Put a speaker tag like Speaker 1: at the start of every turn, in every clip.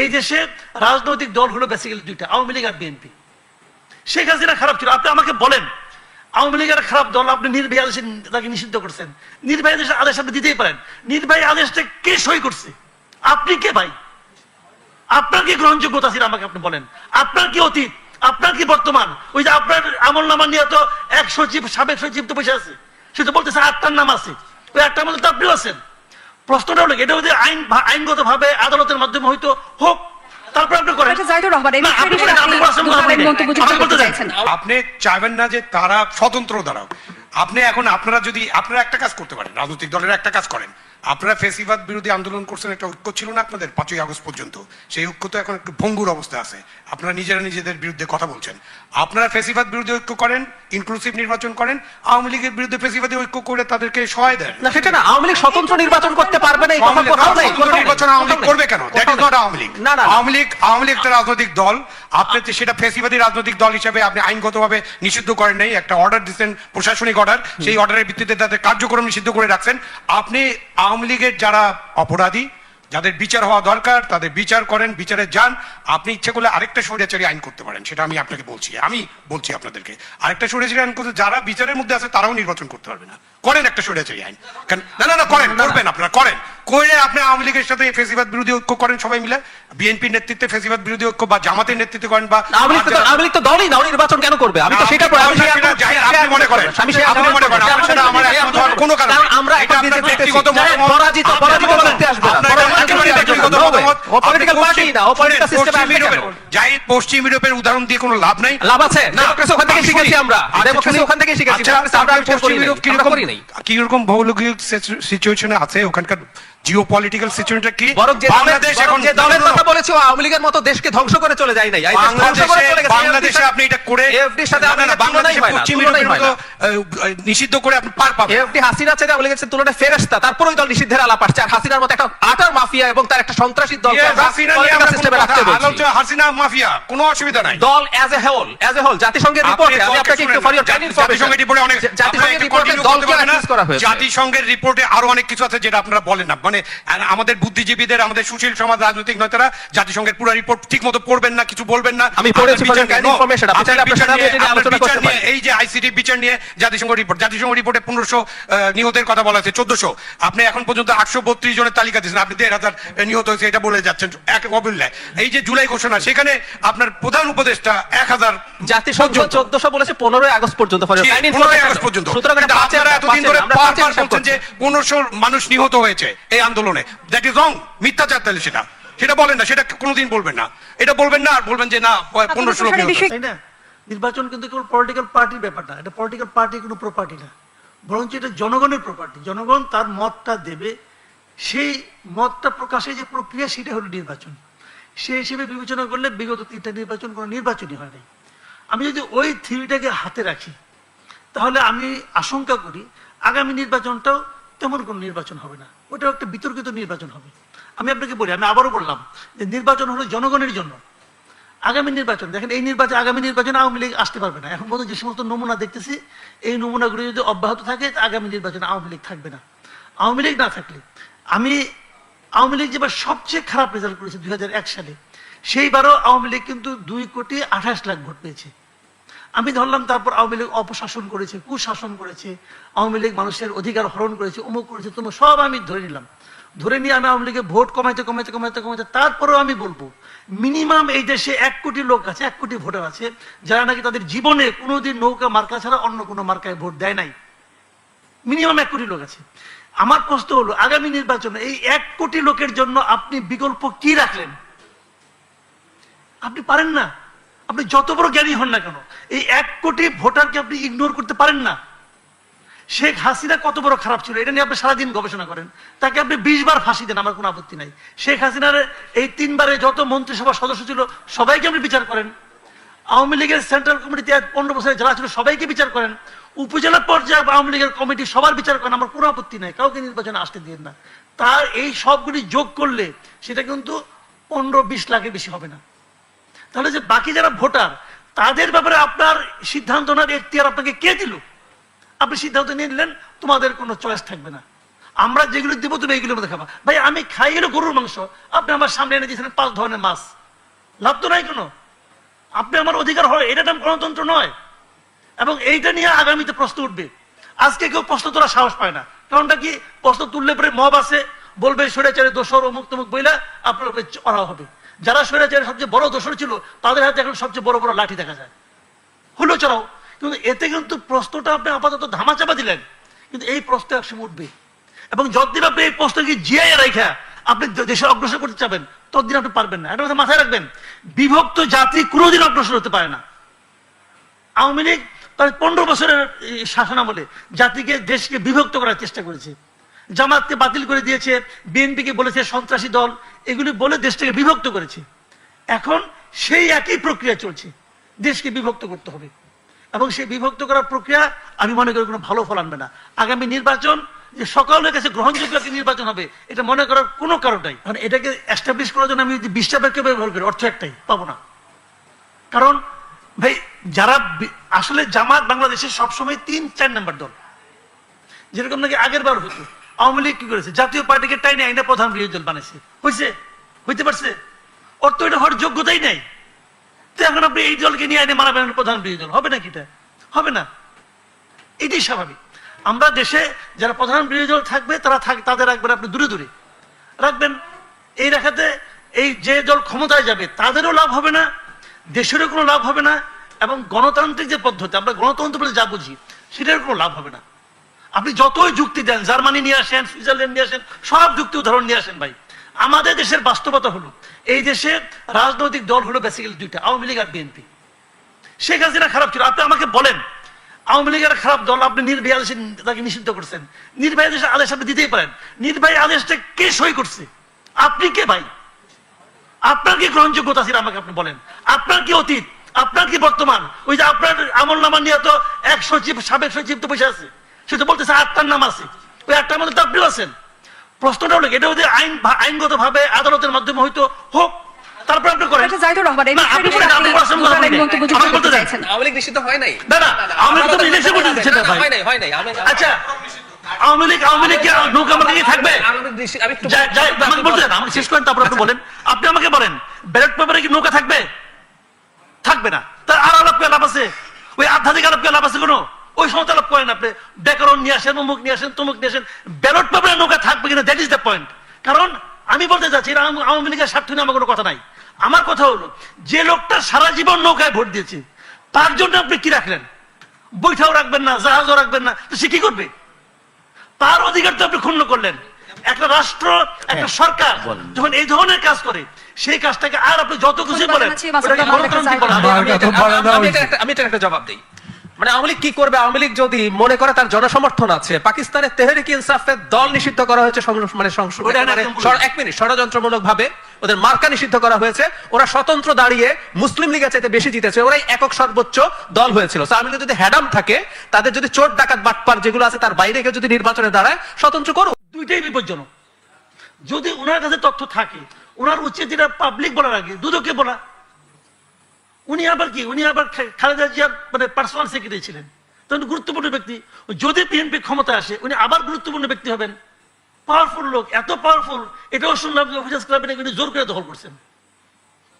Speaker 1: এই দেশে রাজনৈতিক দল হলো বেসিক্যালি দুইটা, আওয়ামী লীগ আর বিএনপি। শেখ হাসিনা খারাপ ছিল। আপনি আমাকে বলেন, আওয়ামী লীগের খারাপ দল আপনি নির্বাহী আদেশ তাকে নিষিদ্ধ করছেন। নির্বাহী আদেশ আদেশ আপনি দিতেই পারেন। নির্বাহী আদেশটা কে সই করছে? আপনি কে ভাই? আপনার কি গ্রহণযোগ্যতা ছিল আমাকে আপনি বলেন? আপনার কি অতীত? আপনার কি বর্তমান? ওই যে আপনার আমল নামা নিয়ে তো এক সচিব সাবেক সচিব তো বসে আছে। সে তো বলতেছে আটটার নাম আছে। ওই আটটার মধ্যে তো আপনিও আছেন। প্রশ্নটা হলো এটা যদি আইন আইনগত ভাবে আদালতের মাধ্যমে হয়তো হোক তারপর আপনি করেন।
Speaker 2: চাইছেন।
Speaker 3: আপনি চাইবেন না যে তারা স্বতন্ত্র দাঁড়াও। আপনি এখন আপনারা যদি আপনারা একটা কাজ করতে পারেন রাজনৈতিক দলের একটা কাজ করেন। আপনারা ফেসিবাদ বিরোধী আন্দোলন করছেন একটা ঐক্য ছিল না আপনাদের পাঁচই আগস্ট পর্যন্ত। সেই ঐক্য তো এখন একটু ভঙ্গুর অবস্থা আছে। আপনারা নিজেরা নিজেদের বিরুদ্ধে কথা বলছেন। আপনারা ফেসিবাদ বিরুদ্ধে ঐক্য করেন ইনক্লুসিভ নির্বাচন করেন আওয়ামী লীগের বিরুদ্ধে ফেসিবাদী ঐক্য করে তাদেরকে সহায় দেন।
Speaker 4: না সেটা না আওয়ামী লীগ স্বতন্ত্র নির্বাচন করতে পারবে না এই কথা কোথাও নেই,
Speaker 3: নির্বাচন আওয়ামী লীগ করবে কেন? That is not Awami League.
Speaker 4: না, না।
Speaker 3: আওয়ামী লীগ আওয়ামী লীগ একটা রাজনৈতিক দল। আপনি তো সেটা ফেসিবাদী রাজনৈতিক দল হিসেবে আপনি আইনগতভাবে নিষিদ্ধ করেন নাই একটা অর্ডার দিচ্ছেন প্রশাসনিক অর্ডার সেই অর্ডারের ভিত্তিতে তাদের কার্যক্রম নিষিদ্ধ করে রাখছেন। আপনি আওয়ামী লীগের যারা অপরাধী যাদের বিচার হওয়া দরকার, তাদের বিচার করেন, বিচারে যান। আপনি ইচ্ছে করলে আরেকটা স্বৈরাচারী আইন করতে পারেন, সেটা আমি আপনাকে বলছি। আমি বলছি আপনাদেরকে, আরেকটা স্বৈরাচারী আইন করতে যারা বিচারের মধ্যে আছে, তারাও নির্বাচন করতে পারবে না। করেন একটা স্বৈরাচারী আইন। কেন- না না না করেন করবেন আপনারা করেন। করে আপনি আওয়ামী লীগের সাথে ফেসিবাদ বিরোধী ঐক্য করেন সবাই মিলে? বিএনপির নেতৃত্বে ফেসিবাদ বিরোধী ঐক্য বা জামাতের নেতৃত্বে করেন বা
Speaker 4: আওয়ামী লীগ তো আওয়ামী লীগ তো দলই না নির্বাচন কেন করবে? আমি তো সেটা
Speaker 3: আপনি
Speaker 4: আমি
Speaker 3: সেটা মনে করেন।
Speaker 4: আমি সেই
Speaker 3: আপনি মনে করেন,
Speaker 4: করি।
Speaker 3: আপনার সাথে আমার একমত কোনো কারণ
Speaker 4: আমরা
Speaker 3: এটা
Speaker 4: এখন
Speaker 3: ব্যক্তিগত
Speaker 4: দেখতেছি।
Speaker 3: মতামত।
Speaker 4: পরাজিত পরাজিত করতে আসবে না।
Speaker 3: ব্যক্তিগত
Speaker 4: না।
Speaker 3: আপনি
Speaker 4: party
Speaker 3: পশ্চিম-
Speaker 4: না, ও
Speaker 3: পশ্চিম
Speaker 4: system আসবে
Speaker 3: ইউরোপের- পশ্চিম ইউরোপের উদাহরণ দিয়ে কোনো লাভ নাই?
Speaker 4: লাভ আছে। ডেমোক্রেসি ওখান থেকে শিখেছি
Speaker 3: বলি।
Speaker 4: আমরা।
Speaker 3: আচ্ছা,
Speaker 4: ডেমোক্রেসি ওখান থেকে শিখেছি।
Speaker 3: আচ্ছা,
Speaker 4: আমরা
Speaker 3: পশ্চিম। ইউরোপ
Speaker 4: আমরা
Speaker 3: কীরকম
Speaker 4: করি কি
Speaker 3: রকম ভৌগোলিক সিচুয়েশনে আছে? ওখানকার জিও পলিটিক্যাল সিচুয়েশনটা কি? বাংলাদেশ এখন
Speaker 4: যে দলের কথা ও আওয়ামী লীগের মতো দেশকে ধ্বংস করে চলে যায় নাই।
Speaker 3: বাংলাদেশে আপনি এটা করে
Speaker 4: AFD সাথে তুলনাই
Speaker 3: বাংলাদেশে পশ্চিম মতো নিষিদ্ধ করে আপনি পার পাবেন।
Speaker 4: এফডি হাসিনা থেকে আওয়ামী লীগের তুলনায় তারপর ওই দল নিষিদ্ধের আলাপ আসছে। আর হাসিনার মতো একটা আটার মাফিয়া এবং তার একটা সন্ত্রাসী দল সিস্টেমে রাখতে বলছি।
Speaker 3: হাসিনা মাফিয়া কোনো অসুবিধা নাই।
Speaker 4: দল as a whole as a whole জাতিসংঘের রিপোর্টে আমি আপনাকে একটু ফর ইওর
Speaker 3: জাতিসংঘের রিপোর্টে অনেক
Speaker 4: জাতিসংঘের রিপোর্টে দলকে করা হয়েছে।
Speaker 3: জাতিসংঘের রিপোর্টে আরও অনেক কিছু আছে যেটা আপনারা বলেন না। মানে আমাদের বুদ্ধিজীবীদের আমাদের সুশীল সমাজ রাজনৈতিক নেতারা জাতিসংঘের পুরো রিপোর্ট ঠিক মতো পড়বেন না কিছু বলবেন না।
Speaker 4: আমি পড়েছি, আলোচনা করতে
Speaker 3: এই যে আইসিটি বিচার নিয়ে জাতিসংঘ রিপোর্ট জাতিসংঘ রিপোর্টে পনেরোশো নিহতের কথা বলা আছে চোদ্দশো। আপনি এখন পর্যন্ত আটশো বত্রিশ জনের তালিকা দিয়েছেন আপনি দেড় হাজার নিহত হয়েছে এটা বলে যাচ্ছেন এক অবল্যায় এই যে জুলাই ঘোষণা সেখানে আপনার প্রধান উপদেষ্টা এক হাজার
Speaker 4: জাতিসংঘ চোদ্দশো বলেছে পনেরোই আগস্ট পর্যন্ত for your kind
Speaker 3: পনেরোই
Speaker 4: information।
Speaker 3: আগস্ট পর্যন্ত।
Speaker 4: সুতরাং
Speaker 3: আপনারা এতদিন ধরে বারবার বলছেন যে মানুষ নিহত হয়েছে এই আন্দোলনে। দ্যাট ইজ রং মিথ্যাচার তাহলে সেটা। সেটা বলেন না সেটা কোনোদিন বলবেন না। এটা বলবেন না আর বলবেন যে না
Speaker 1: তাই না? নির্বাচন কিন্তু কেবল পলিটিক্যাল পার্টির ব্যাপার না এটা পলিটিক্যাল পার্টির কোনো প্রপার্টি না। বরঞ্চ এটা জনগণের প্রপার্টি জনগণ তার মতটা দেবে সেই মতটা প্রকাশের যে প্রক্রিয়া সেটা হলো নির্বাচন। সেই হিসেবে বিবেচনা করলে বিগত তিনটা নির্বাচন কোনো নির্বাচনই হয় নাই। আমি যদি ওই থিওরিটাকে হাতে রাখি তাহলে আমি আশঙ্কা করি আগামী নির্বাচনটাও তেমন কোনো নির্বাচন হবে না। ওটাও একটা বিতর্কিত নির্বাচন হবে। আমি আপনাকে বলি, আমি আবারও বললাম যে নির্বাচন হলো জনগণের জন্য। আগামী নির্বাচন, দেখেন এই নির্বাচন, আগামী নির্বাচনে আওয়ামী লীগ আসতে পারবে না। এখন পর্যন্ত যে সমস্ত নমুনা দেখতেছি, এই নমুনাগুলো যদি অব্যাহত থাকে আগামী নির্বাচনে আওয়ামী লীগ থাকবে না। আওয়ামী লীগ না থাকলে, আমি আওয়ামী লীগ যেবার সবচেয়ে খারাপ রেজাল্ট করেছে দুই হাজার এক সালে, সেইবারও আওয়ামী লীগ কিন্তু দুই কোটি আঠাশ লাখ ভোট পেয়েছে। আমি ধরলাম তারপর আওয়ামী লীগ অপশাসন করেছে, কুশাসন করেছে, আওয়ামী লীগ মানুষের অধিকার হরণ করেছে, অমুক করেছে তোমার সব আমি ধরে নিলাম। ধরে নিয়ে আমি আওয়ামী লীগের ভোট কমাইতে কমাইতে কমাইতে কমাইতে তারপরেও আমি বলব মিনিমাম এই দেশে এক কোটি লোক আছে, এক কোটি ভোটার আছে, যারা নাকি তাদের জীবনে কোনোদিন নৌকা মার্কা ছাড়া অন্য কোনো মার্কায় ভোট দেয় নাই। মিনিমাম এক কোটি লোক আছে। আমার প্রশ্ন হলো, আগামী নির্বাচনে এই এক কোটি লোকের জন্য আপনি বিকল্প কি রাখলেন? আপনি পারেন না। আপনি যত বড় জ্ঞানী হন না কেন, এই এক কোটি ভোটারকে আপনি ইগনোর করতে পারেন না। শেখ হাসিনা কত বড় খারাপ ছিল, এটা নিয়ে আপনি সারাদিন গবেষণা করেন। তাকে আপনি বিশ বার ফাঁসি দেন, আমার কোনো আপত্তি নাই। শেখ হাসিনার এই তিনবারে যত মন্ত্রিসভা সদস্য ছিল, সবাইকে আপনি বিচার করেন। আওয়ামী লীগের সেন্ট্রাল কমিটিতে পনেরো বছরে যারা ছিল, সবাইকে বিচার করেন। উপজেলা পর্যায়ে আওয়ামী লীগের কমিটি সবার বিচার করেন, আমার কোনো আপত্তি নাই, কাউকে নির্বাচনে আসতে দিন না। তার এই সবগুলি যোগ করলে সেটা কিন্তু পনেরো বিশ লাখের বেশি হবে না। তাহলে যে বাকি যারা ভোটার, তাদের ব্যাপারে আপনার সিদ্ধান্ত নেওয়ার এখতিয়ার আপনাকে কে দিল? আপনি সিদ্ধান্ত নিয়ে নিলেন, তোমাদের কোনো চয়েস থাকবে না। আমরা যেগুলো দিব, তুমি এইগুলোর মধ্যে খাবা। ভাই, আমি খাই গেলে গরুর মাংস। আপনি আমার সামনে এনে দিয়েছেন পাঁচ ধরনের মাছ। লাভ তো নাই কোনো। আপনি আমার অধিকার হয়, এটা নাম গণতন্ত্র নয়। এবং এইটা নিয়ে আগামীতে প্রশ্ন উঠবে। আজকে কেউ প্রশ্ন তোলা সাহস পায় না। কারণটা কি? প্রশ্ন তুললে পরে মব আছে বলবে, স্বৈরাচারে, দোষর, অমুক তমুক বইলা আপনার উপরে চড়া হবে। যারা স্বৈরাচারের সবচেয়ে বড় দোষর ছিল, তাদের হাতে এখন সবচেয়ে বড় বড় লাঠি দেখা যায়। হলো চড়াও। কিন্তু এতে কিন্তু প্রশ্নটা আপনি আপাতত ধামাচাপা দিলেন। কিন্তু এই প্রশ্ন একসময় উঠবে। এবং যতদিন আপনি এই প্রশ্নকে জিয়াই রেখা আপনি দেশে অগ্রসর করতে চাবেন, ততদিন আপনি পারবেন না। এটা মাথায় রাখবেন। বিভক্ত জাতি কোনোদিন অগ্রসর হতে পারে না। আওয়ামী লীগ প্রায় পনেরো বছরের শাসনামলে জাতিকে, দেশকে বিভক্ত করার চেষ্টা করেছে। জামাতকে বাতিল করে দিয়েছে, বিএনপিকে বলেছে সন্ত্রাসী দল, এগুলি বলে দেশটাকে বিভক্ত করেছে। এখন সেই একই প্রক্রিয়া চলছে। দেশকে বিভক্ত করতে হবে। এবং সেই বিভক্ত করার প্রক্রিয়া, আমি মনে করি কোনো ভালো ফল আনবে না। আগামী নির্বাচন, যে সকলের কাছে গ্রহণযোগ্য একটি নির্বাচন হবে, এটা মনে করার কোনো কারণ নাই। কারণ এটাকে এস্টাবলিশ করার জন্য আমি যদি বিশটা ব্যবহার করি, অর্থ একটাই, পাবো না। কারণ, ভাই, যারা আসলে জামাত বাংলাদেশের সবসময় তিন, চার নাম্বার দল। যেরকম নাকি আগের বার হতো। আওয়ামী লীগ কি করেছে? জাতীয় পার্টিকে টাইনে আইনে প্রধান বিরোধী দল বানাইছে। হয়েছে হইতে পারছে? তো এটা হওয়ার যোগ্যতাই নাই। এখন আপনি এই দলকে নিয়ে আইনে মানাবেন প্রধান বিরোধী দল। হবে নাকি এটা? হবে না। এটাই স্বাভাবিক। আমরা দেশে যারা প্রধান বিরোধী দল থাকবে, তারা থাক, তাদের রাখবেন আপনি দূরে দূরে। রাখবেন। এই রাখাতে এই যে দল ক্ষমতায় যাবে, তাদেরও লাভ হবে না, দেশেরও কোনো লাভ হবে না, এবং গণতান্ত্রিক যে পদ্ধতি, আমরা গণতন্ত্র বলে যা বুঝি, সেটার কোনো লাভ হবে না। আপনি যতই যুক্তি দেন, জার্মানি নিয়ে আসেন, সুইজারল্যান্ড নিয়ে আসেন, সব যুক্তি উদাহরণ নিয়ে আসেন ভাই। আমাদের দেশের বাস্তবতা হলো, এই দেশে রাজনৈতিক দল হলো বেসিক্যালি দুইটা, আওয়ামী লীগ আর বিএনপি শেখ হাসিনা খারাপ ছিল। আপনি আমাকে বলেন, আওয়ামী লীগের খারাপ দল আপনি নির্বাহী আদেশে তাকে নিষিদ্ধ করছেন। নির্বাহী আদেশ আদেশ আপনি দিতেই পারেন। নির্বাহী আদেশটা কে সই করছে? আপনি কে ভাই? আপনার কি গ্রহণযোগ্যতা ছিল আমাকে আপনি বলেন? আপনার কি অতীত? আপনার কি বর্তমান? ওই যে আপনার আমল নামা নিয়ে তো এক সচিব, সাবেক সচিব তো বসে আছে। সে তো বলতেছে আটটার নাম আছে। ওই আটটার মধ্যে তো আপনিও আছেন। প্রশ্নটা হলো এটা যদি আইন আইনগত ভাবে আদালতের মাধ্যমে হয়তো হোক তারপর আপনি করেন।
Speaker 2: জাহিদুর রহমান, এই
Speaker 1: বলেন, আমাকে বলতে
Speaker 2: চাইছেন।
Speaker 4: আওয়ামী লীগ নিষিদ্ধ হয় নাই?
Speaker 1: না, না, আওয়ামী লীগ তো
Speaker 4: আমাদের
Speaker 1: করতে দিচ্ছে না,
Speaker 4: না, হয় নাই হয় নাই
Speaker 1: আচ্ছা আওয়ামী লীগ আওয়ামী লীগ নৌকা মার্কা থাকবে?
Speaker 4: আওয়ামী লীগ নিষিদ্ধ- আমি একটু
Speaker 1: যা- যা- আমাকে বলতে দেন, আমাকে শেষ করেন তারপর আপনি বলেন। আপনি আমাকে বলেন ব্যালট পেপারে কি নৌকা থাকবে? থাকবে না। তার আর আলাপ করে লাভ আছে? ওই আধ্যাত্মিক আলাপ কে লাভ আছে কোনো? ওই সমস্ত আলাপ করেন আপনি। ব্যাকরণ নিয়ে আসেন অমুক নিয়ে আসেন তমুক নিয়ে আসেন ব্যালট পেপারে নৌকা থাকবে কিনা দ্যাট ইজ দ্য পয়েন্ট কারণ আমি বলতে চাচ্ছি আওয়ামী লীগের স্বার্থ নিয়ে আমার কোনো কথা নাই। আমার কথা হলো যে লোকটা সারা জীবন নৌকায় ভোট দিয়েছে তার জন্য আপনি কি রাখলেন? বৈঠাও রাখবেন না জাহাজও রাখবেন না তো সে কি করবে? তার অধিকার তো আপনি ক্ষুণ্ণ করলেন। একটা রাষ্ট্র একটা সরকার যখন এই ধরনের কাজ করে সেই কাজটাকে আর আপনি যত খুশি বলেন
Speaker 4: আমি-
Speaker 1: হয়।
Speaker 4: একটা জবাব দিই। মানে আওয়ামী লীগ কি করবে? আওয়ামী লীগ যদি মনে করে তার জনসমর্থন আছে পাকিস্তানের তেহরিক ইনসাফের দল নিষিদ্ধ করা হয়েছে মানে সংস-
Speaker 1: ওটা
Speaker 4: মানে এক মিনিট ষড়যন্ত্রমূলক ভাবে ওদের মার্কা নিষিদ্ধ করা হয়েছে। ওরা স্বতন্ত্র দাঁড়িয়ে মুসলিম লীগের চাইতে বেশি জিতেছে। ওরাই একক সর্বোচ্চ দল হয়েছিল। আওয়ামী লীগ যদি হ্যাডাম থাকে তাদের যদি চোট ডাকাত বাটপার যেগুলো আছে তার বাইরে কেউ যদি নির্বাচনে দাঁড়ায় স্বতন্ত্র করুক।
Speaker 1: দুইটাই বিপজ্জনক। যদি ওনার কাছে তথ্য থাকে ওনার উচিত যেটা পাবলিক বলার আগে দুদকে বলা। উনি আবার কি? উনি আবার খালেদা জিয়ার মানে পার্সোনাল সেক্রেটারি ছিলেন। তখন গুরুত্বপূর্ণ ব্যক্তি। যদি বিএনপি ক্ষমতা আসে, উনি আবার গুরুত্বপূর্ণ ব্যক্তি হবেন। পাওয়ারফুল লোক, এত পাওয়ারফুল এটাও শুনলাম যে অফিসার্স ক্লাবে উনি জোর করে দখল করছেন।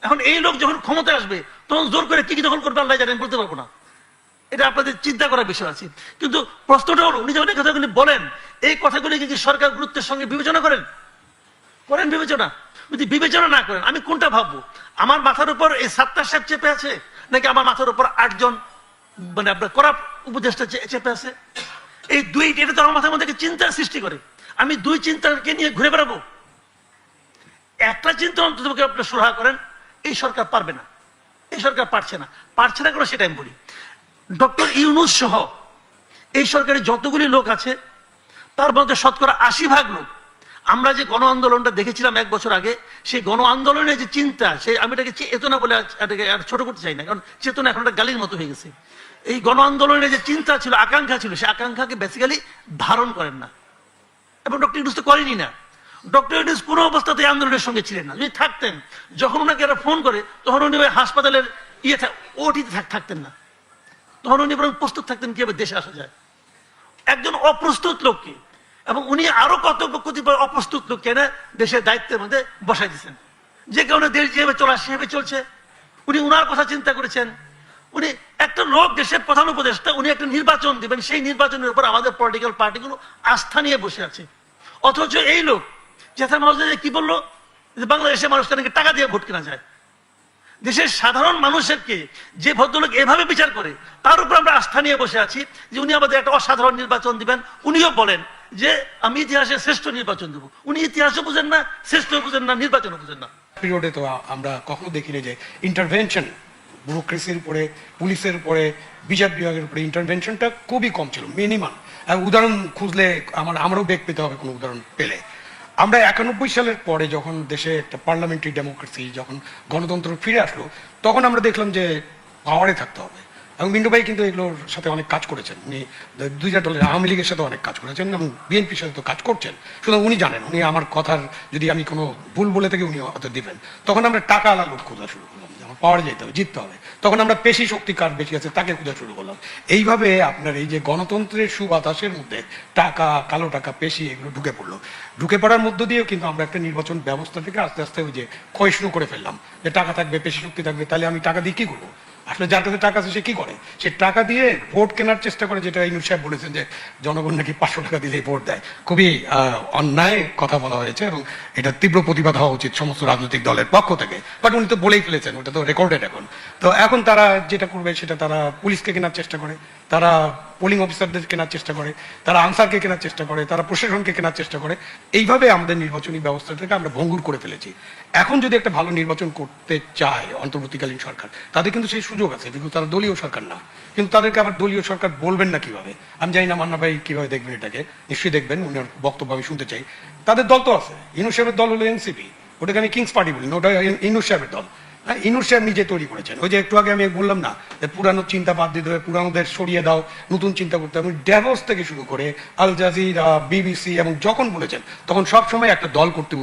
Speaker 1: এখন এই লোক যখন ক্ষমতায় আসবে, তখন জোর করে কি কি দখল করবে আল্লাহ জানেন, বলতে পারব না। এটা আপনাদের চিন্তা করার বিষয় আছে। কিন্তু প্রশ্নটা হলো, উনি যখন এই কথাগুলি বলেন, এই কথাগুলি কি সরকার গুরুত্বের সঙ্গে বিবেচনা করেন? করেন বিবেচনা। যদি বিবেচনা না করেন, আমি কোনটা ভাববো? আমার মাথার উপর এই সাতটা সাহেব চেপে আছে, নাকি আমার মাথার উপর আটজন মানে আপনার করা উপদেশটা চেপে আছে? এই দুই, এটা তো আমার মাথার মধ্যে চিন্তার সৃষ্টি করে। আমি দুই চিন্তাকে নিয়ে ঘুরে বেড়াবো। একটা চিন্তা অন্তত আপনি সুরাহা করেন, এই সরকার পারবে না। এই সরকার পারছে না। পারছে না কেন সেটা আমি বলি। ডক্টর ইউনুস সহ এই সরকারের যতগুলি লোক আছে, তার মধ্যে শতকরা আশি ভাগ লোক আমরা যে গণ আন্দোলনটা দেখেছিলাম এক বছর আগে, সেই গণ আন্দোলনের যে চিন্তা, সেই আমি এটাকে চেতনা বলে ছোট করতে চাই না, কারণ চেতনা এখন একটা গালির মতো হয়ে গেছে। এই গণ আন্দোলনের যে চিন্তা ছিল, আকাঙ্ক্ষা ছিল, সেই আকাঙ্ক্ষাকে বেসিক্যালি ধারণ করেন না। এবং ডক্টর ইউনুস তো করেনি না। ডক্টর ইউনুস কোনো অবস্থাতে আন্দোলনের সঙ্গে ছিলেন না। যদি থাকতেন, যখন ওনাকে এরা ফোন করে, তখন উনি হাসপাতালের ইয়ে ওটিতে থাকতেন না। তখন উনি বরং প্রস্তুত থাকতেন কীভাবে দেশে আসা যায়। একজন অপ্রস্তুত লোককে এবং উনি আরও কত কতিপয় অপ্রস্তুত লোক কেনে দেশের দায়িত্বের মধ্যে বসাই দিয়েছেন। যে কারণে দেশ যেভাবে চলা, সেভাবে চলছে। উনি উনার কথা চিন্তা করেছেন। উনি একটা লোক, দেশের প্রধান উপদেষ্টা, উনি একটা নির্বাচন দিবেন। সেই নির্বাচনের উপর আমাদের পলিটিক্যাল পার্টিগুলো আস্থা নিয়ে বসে আছে। অথচ এই লোক জেঠা মানুষ কি বলল? যে বাংলাদেশের মানুষকে নাকি টাকা দিয়ে ভোট কেনা যায়। দেশের সাধারণ মানুষেরকে যে ভদ্রলোক এভাবে বিচার করে, তার উপর আমরা আস্থা নিয়ে বসে আছি যে উনি আমাদের একটা অসাধারণ নির্বাচন দিবেন। উনিও বলেন যে আমি ইতিহাসে শ্রেষ্ঠ নির্বাচন দেবো। উনি ইতিহাসও বুঝেন না শ্রেষ্ঠ বুঝেন না, নির্বাচনও বুঝেন না।
Speaker 3: পিরিয়ডে তো আমরা কখনো দেখিনি যে ইন্টারভেনশন ব্যুরোক্রেসির উপরে, পুলিশের উপরে, বিচার বিভাগের উপরে ইন্টারভেনশনটা খুবই কম ছিল মিনিমাম উদাহরণ খুঁজলে আমার, আমারও বেগ পেতে হবে কোনো উদাহরণ পেলে। আমরা একানব্বই সালের পরে যখন দেশে একটা পার্লামেন্টারি ডেমোক্রেসি যখন গণতন্ত্র ফিরে আসলো, তখন আমরা দেখলাম যে পাওয়ারে থাকতে হবে। এবং মিন্টু ভাই কিন্তু এগুলোর সাথে অনেক কাজ করেছেন। উনি দুইটা দলের আওয়ামী লীগের সাথে অনেক কাজ করেছেন এবং বিএনপির সাথে তো কাজ করছেন। সুতরাং উনি জানেন, উনি আমার কথার যদি আমি কোনো ভুল বলে থাকি উনি হয়তো দিবেন। তখন আমরা টাকা আলা লোক খোঁজা শুরু করলাম, যে আমার যেতে হবে, জিততে হবে। তখন আমরা পেশি শক্তি কার বেশি আছে তাকে খোঁজা শুরু করলাম। এইভাবে আপনার এই যে গণতন্ত্রের সুবাতাসের মধ্যে টাকা, কালো টাকা, পেশি এগুলো ঢুকে পড়ল। ঢুকে পড়ার মধ্য দিয়েও কিন্তু আমরা একটা নির্বাচন ব্যবস্থা থেকে আস্তে আস্তে ওই যে ক্ষয়িষ্ণু করে ফেললাম, যে টাকা থাকবে, পেশি শক্তি থাকবে, তাহলে আমি টাকা দিয়ে কি করব? আসলে যার কাছে টাকা আছে সে কি করে? সে টাকা দিয়ে ভোট কেনার চেষ্টা করে, যেটা ইনুর সাহেব বলেছেন যে জনগণ নাকি পাঁচশো টাকা দিলেই ভোট দেয়। খুবই অন্যায় কথা বলা হয়েছে এবং এটা তীব্র প্রতিবাদ হওয়া উচিত সমস্ত রাজনৈতিক দলের পক্ষ থেকে। বাট উনি তো বলেই ফেলেছেন, ওটা তো রেকর্ডেড এখন। তো এখন তারা যেটা করবে সেটা তারা পুলিশকে কেনার চেষ্টা করে। তারা পোলিং অফিসারদের কেনার চেষ্টা করে, তারা আনসারকে কেনার চেষ্টা করে, তারা প্রশাসনকে কেনার চেষ্টা করে, এইভাবে আমাদের নির্বাচনী ব্যবস্থাটাকে আমরা ভঙ্গুর করে ফেলেছি। এখন যদি একটা ভালো নির্বাচন করতে চায় অন্তর্বর্তীকালীন সরকার, তাদের কিন্তু সেই সুযোগ আছে, কিন্তু তারা দলীয় সরকার না। কিন্তু তাদেরকে আবার দলীয় সরকার বলবেন না কীভাবে? আমি জানি না, মান্না ভাই কীভাবে দেখবেন এটাকে? নিশ্চয়ই দেখবেন, উনি বক্তব্য আমি শুনতে চাই। তাদের দল তো আছে, ইনু দল হলো এনসিপি, ওটাকে আমি কিংস পার্টি বলি, না, ওটা ইনু দল। হ্যাঁ ইনুর সাহেব নিজে তৈরি করেছেন। ওই যে একটু আগে আমি বললাম না, যে পুরানো চিন্তা বাদ দিতে হবে, পুরানোদের সরিয়ে দাও, নতুন চিন্তা করতে হবে। ড্যাভস থেকে শুরু করে আল জাজিরা বিবিসি এবং যখন বলেছেন, তখন সব সময় একটা দল করতে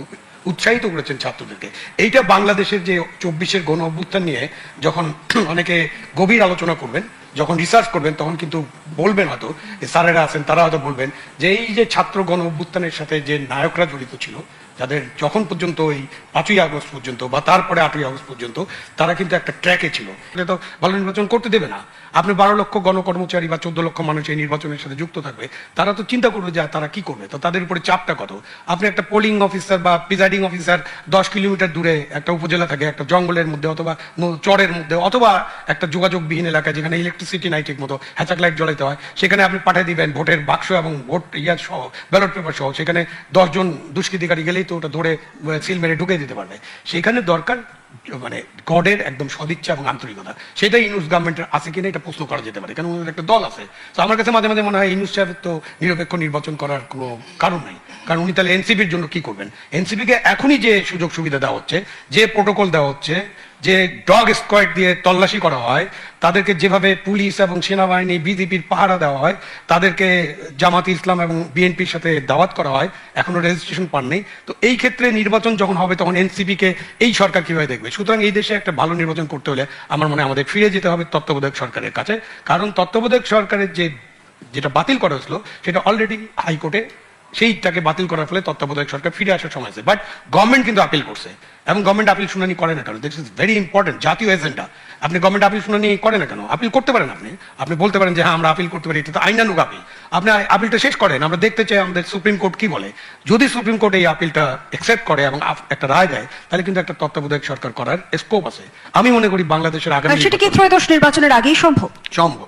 Speaker 3: উৎসাহিত করেছেন ছাত্রদেরকে। এইটা বাংলাদেশের যে চব্বিশের গণ অভ্যুত্থান নিয়ে যখন অনেকে গভীর আলোচনা করবেন, যখন রিসার্চ করবেন, তখন কিন্তু বলবেন হয়তো স্যারেরা আছেন, তারা হয়তো বলবেন যে এই যে ছাত্র গণ অভ্যুত্থানের সাথে যে নায়করা জড়িত ছিল যাদের যখন পর্যন্ত ওই পাঁচই আগস্ট পর্যন্ত বা তারপরে আটই আগস্ট পর্যন্ত, তারা কিন্তু একটা ট্র্যাকে ছিল। তো ভালো নির্বাচন করতে দেবে না। আপনি বারো লক্ষ গণকর্মচারী বা চোদ্দ লক্ষ মানুষ এই নির্বাচনের সাথে যুক্ত থাকবে। তারা তো চিন্তা করবে যে তারা কি করবে? তো তাদের উপরে চাপটা কত? আপনি একটা পোলিং অফিসার বা প্রিজাইডিং অফিসার দশ কিলোমিটার দূরে একটা উপজেলা থাকে, একটা জঙ্গলের মধ্যে অথবা চরের মধ্যে অথবা একটা যোগাযোগবিহীন এলাকায় যেখানে ইলেকট্রিসিটি নাই ঠিক মতো হ্যাচাক লাইট জ্বলাইতে হয়, সেখানে আপনি পাঠিয়ে দিবেন ভোটের বাক্স এবং ভোট ইয়ার সহ ব্যালট পেপার সহ। সেখানে দশজন দুষ্কৃতিকারী গেলেই তো ওটা ধরে সিল মেরে ঢুকে দিতে পারবে। সেখানে দরকার মানে গডের একদম সদিচ্ছা এবং আন্তরিকতা। সেটাই ইউনুস গভর্নমেন্টের আছে কিনা এটা প্রশ্ন করা যেতে পারে কারণ ওদের একটা দল আছে। তো আমার কাছে মাঝে মাঝে মনে হয় ইউনুস সাহেবের তো নিরপেক্ষ নির্বাচন করার কোনো কারণ নাই। কারণ উনি তাহলে এনসিপির জন্য কি করবেন? এনসিপিকে এখনই যে সুযোগ সুবিধা দেওয়া হচ্ছে, যে প্রোটোকল দেওয়া হচ্ছে যে ডগ স্কোয়াড দিয়ে তল্লাশি করা হয়, তাদেরকে যেভাবে পুলিশ এবং সেনাবাহিনী বিজেপির পাহারা দেওয়া হয়, তাদেরকে জামাত ইসলাম এবং বিএনপির সাথে দাওয়াত করা হয়, এখনও রেজিস্ট্রেশন পান নেই তো এই ক্ষেত্রে নির্বাচন যখন হবে, তখন এনসিপি কে এই সরকার কীভাবে দেখবে? সুতরাং এই দেশে একটা ভালো নির্বাচন করতে হলে আমার মনে আমাদের ফিরে যেতে হবে তত্ত্বাবধায়ক সরকারের কাছে। কারণ তত্ত্বাবধায়ক সরকারের যে, যেটা বাতিল করা হয়েছিল, সেটা অলরেডি হাইকোর্টে সেইটাকে বাতিল করার ফলে তত্ত্বাবধায়ক সরকার ফিরে আসার সময় আছে। বাট গভর্নমেন্ট কিন্তু আপিল করছে। এবং গভর্নমেন্ট আপিল শুনানি করে না কেন? দিস ইজ ভেরি ইম্পর্টেন্ট জাতীয় এজেন্ডা আপনি গভর্নমেন্ট আপিল শুনানি করে না কেন? আপিল করতে পারেন আপনি। আপনি বলতে পারেন যে হ্যাঁ আমরা আপিল করতে পারি। এটা তো আইনানুগ আপিল আপনি আপিলটা শেষ করেন। আমরা দেখতে চাই আমাদের সুপ্রিম কোর্ট কি বলে। যদি সুপ্রিম কোর্ট এই আপিলটা একসেপ্ট করে এবং একটা রায় দেয় তাহলে কিন্তু একটা তত্ত্বাবধায়ক সরকার করার স্কোপ আছে। আমি মনে করি বাংলাদেশের আগামী
Speaker 2: সেটা কি ত্রয়োদশ নির্বাচনের আগেই সম্ভব?
Speaker 3: সম্ভব।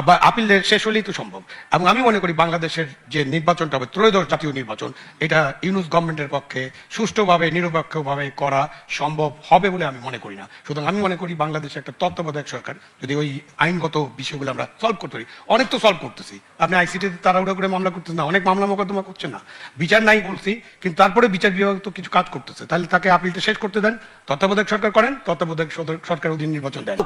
Speaker 3: আবার আপিল শেষ হলেই তো সম্ভব। এবং আমি মনে করি বাংলাদেশের যে নির্বাচনটা হবে, ত্রয়োদশ জাতীয় নির্বাচন, এটা ইউনুস গভর্নমেন্টের পক্ষে সুষ্ঠুভাবে, নিরপেক্ষভাবে করা সম্ভব হবে বলে আমি মনে করি না। সুতরাং আমি মনে করি বাংলাদেশে একটা তত্ত্বাবধায়ক সরকার, যদি ওই আইনগত বিষয়গুলো আমরা সলভ করতে পারি। অনেক তো সলভ করতেছি। আপনি আইসিটি তাড়াহুড়া করে মামলা করতেছেন না, অনেক মামলা মোকদ্দমা করছেন না। বিচার নাই বলছি, কিন্তু তারপরে বিচার বিভাগ তো কিছু কাজ করতেছে। তাহলে তাকে আপিলটা শেষ করতে দেন, তত্ত্বাবধায়ক সরকার করেন, তত্ত্বাবধায়ক সরকার অধীন নির্বাচন দেন।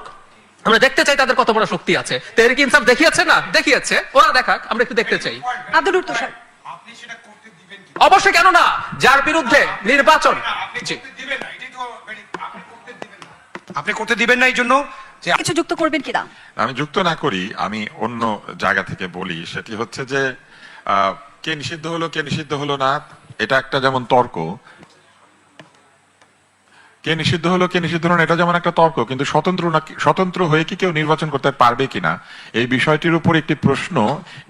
Speaker 4: আমরা দেখতে চাই তাদের কত বড় শক্তি আছে। তেহরিক ইনসাফ দেখিয়েছে না? দেখিয়েছে। ওরা দেখাক আমরা একটু দেখতে চাই।
Speaker 2: আব্দুল তুষার
Speaker 3: আপনি সেটা দিবেন
Speaker 4: অবশ্যই কেন না? যার বিরুদ্ধে নির্বাচন
Speaker 3: আপনি করতে দিবেন না এই জন্য যে
Speaker 2: কিছু যুক্ত করবেন কিনা
Speaker 5: আমি যুক্ত না করি আমি অন্য জায়গা থেকে বলি। সেটি হচ্ছে যে আহ, কে নিষিদ্ধ হলো কে নিষিদ্ধ হলো না এটা একটা যেমন তর্ক কে নিষিদ্ধ হলো, কে নিষিদ্ধ হলো এটা যেমন একটা তর্ক, কিন্তু স্বতন্ত্র নাকি স্বতন্ত্র হয়ে কি কেউ নির্বাচন করতে পারবে কিনা? এই বিষয়টির উপর একটি প্রশ্ন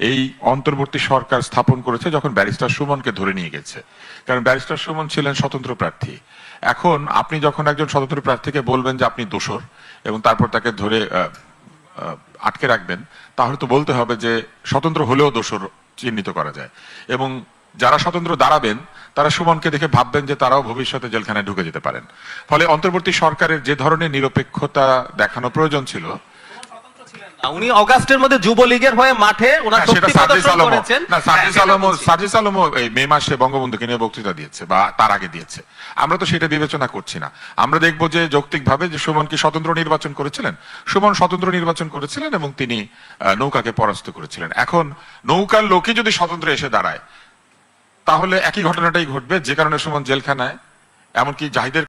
Speaker 5: এই অন্তর্বর্তী সরকার স্থাপন করেছে যখন ব্যারিস্টার সুমনকে ধরে নিয়ে গেছে। কারণ ব্যারিস্টার সুমন ছিলেন স্বতন্ত্র প্রার্থী। এখন আপনি যখন একজন স্বতন্ত্র প্রার্থীকে বলবেন যে আপনি দোষর এবং তারপর তাকে ধরে আটকে রাখবেন, তাহলে তো বলতে হবে যে স্বতন্ত্র হলেও দোষর চিহ্নিত করা যায়। এবং যারা স্বতন্ত্র দাঁড়াবেন তারা সুমনকে দেখে ভাববেন যে তারাও ভবিষ্যতে জেলখানায় ঢুকে যেতে পারেন। ফলে অন্তর্বর্তী সরকারের যে ধরনের নিরপেক্ষতা দেখানো প্রয়োজন ছিল
Speaker 4: উনি অগাস্টের মধ্যে যুবলীগের হয়ে মাঠে ওনার
Speaker 5: না, সেটা
Speaker 4: শক্তি প্রদর্শন করেছেন।
Speaker 5: না সার্জিস
Speaker 4: সেটা
Speaker 5: আলমও
Speaker 4: বলছি।
Speaker 5: সার্জিস আলমও এই মে মাসে বঙ্গবন্ধুকে নিয়ে বক্তৃতা দিয়েছে বা তার আগে দিয়েছে। আমরা তো সেটা বিবেচনা করছি না। আমরা দেখব যে যৌক্তিকভাবে যে সুমন কি স্বতন্ত্র নির্বাচন করেছিলেন? সুমন স্বতন্ত্র নির্বাচন করেছিলেন এবং তিনি নৌকাকে পরাস্ত করেছিলেন। এখন নৌকার লোকই যদি স্বতন্ত্র এসে দাঁড়ায় তাহলে একই ঘটনাটাই ঘটবে যে কারণে সুমন জেলখানায় এমনকি জাহিদের